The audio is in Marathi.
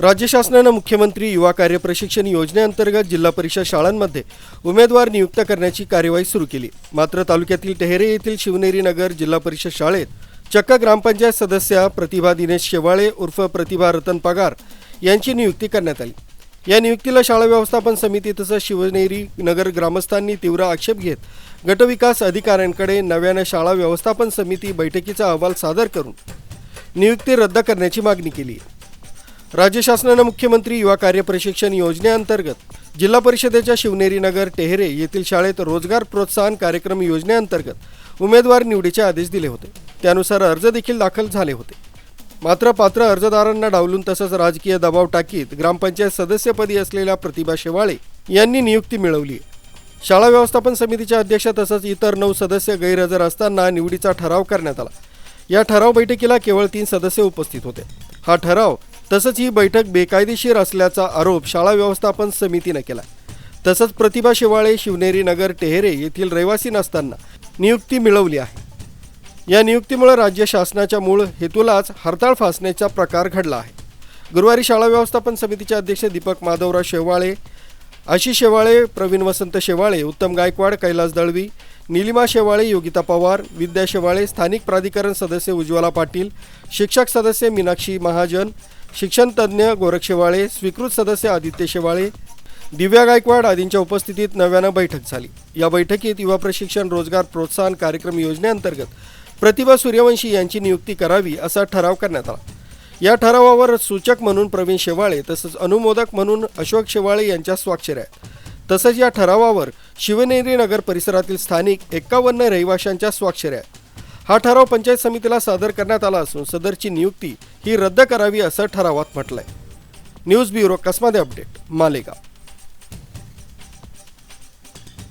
राज्य शासनानं मुख्यमंत्री युवा कार्य प्रशिक्षण योजनेअंतर्गत जिल्हा परिषद शाळांमध्ये उमेदवार नियुक्त करण्याची कार्यवाही सुरू केली. मात्र तालुक्यातील टेहरे येथील शिवनेरी नगर जिल्हा परिषद शाळेत चक्क ग्रामपंचायत सदस्या प्रतिभा दिनेश शेवाळे उर्फ प्रतिभा रतन पगार यांची नियुक्ती करण्यात आली. या नियुक्तीला शाळा व्यवस्थापन समिती तसंच शिवनेरी नगर ग्रामस्थांनी तीव्र आक्षेप घेत गटविकास अधिकाऱ्यांकडे नव्यानं शाळा व्यवस्थापन समिती बैठकीचा अहवाल सादर करून नियुक्ती रद्द करण्याची मागणी केली. आहे राज्य शासनानं मुख्यमंत्री युवा कार्य प्रशिक्षण योजनेअंतर्गत जिल्हा परिषदेच्या शिवनेरी नगर टेहरे येथील शाळेत रोजगार प्रोत्साहन कार्यक्रम योजनेअंतर्गत उमेदवार निवडीचे आदेश दिले होते. त्यानुसार अर्ज देखील दाखल झाले होते. मात्र पात्र अर्जदारांना डावलून तसंच राजकीय दबाव टाकीत ग्रामपंचायत सदस्यपदी असलेल्या प्रतिभा शेवाळे यांनी नियुक्ती मिळवली आहे. शाळा व्यवस्थापन समितीच्या अध्यक्ष तसंच इतर नऊ सदस्य गैरहजर असताना निवडीचा ठराव करण्यात आला. या ठराव बैठकीला केवळ तीन सदस्य उपस्थित होते. हा ठराव तसंच ही बैठक बेकायदेशीर असल्याचा आरोप शाळा व्यवस्थापन समितीनं केला तसंच प्रतिभा शेवाळे शिवनेरी नगर टेहरे येथील रहिवासी नसताना नियुक्ती मिळवली आहे. या नियुक्तीमुळे राज्य शासनाच्या मूळ हेतूलाच हरताळ फासण्याचा प्रकार घडला आहे. गुरुवारी शाळा व्यवस्थापन समितीचे अध्यक्ष दीपक माधवराव शेवाळे आशिष शेवाळे प्रवीण वसंत शेवाळे उत्तम गायकवाड कैलास दळवी निलिमा शेवाळे योगिता पवार विद्या शेवाळे स्थानिक प्राधिकरण सदस्य उज्ज्वला पाटील शिक्षक सदस्य मीनाक्षी महाजन शिक्षण तज्ज्ञ गोरख शेवाळे स्वीकृत सदस्य आदित्य शेवाळे दिव्या गायकवाड आदींच्या उपस्थितीत नव्यानं बैठक झाली. या बैठकीत युवा प्रशिक्षण रोजगार प्रोत्साहन कार्यक्रम योजनेअंतर्गत प्रतिभा सूर्यवंशी यांची नियुक्ती करावी असा ठराव करण्यात आला. या ठरावावर सूचक म्हणून प्रवीण शेवाळे तसंच अनुमोदक म्हणून अशोक शेवाळे यांच्या स्वाक्षऱ्या आहेत. तसंच या ठरावावर शिवनेरी नगर परिसरातील स्थानिक एक्कावन्न रहिवाशांच्या स्वाक्षऱ्या आहेत. हा ठराव पंचायत समितीला सादर करण्यात आला असून सदरची नियुक्ती ही रद्द करावी असं ठरावात म्हटलंय. News bureau Kasmade update Malegaon.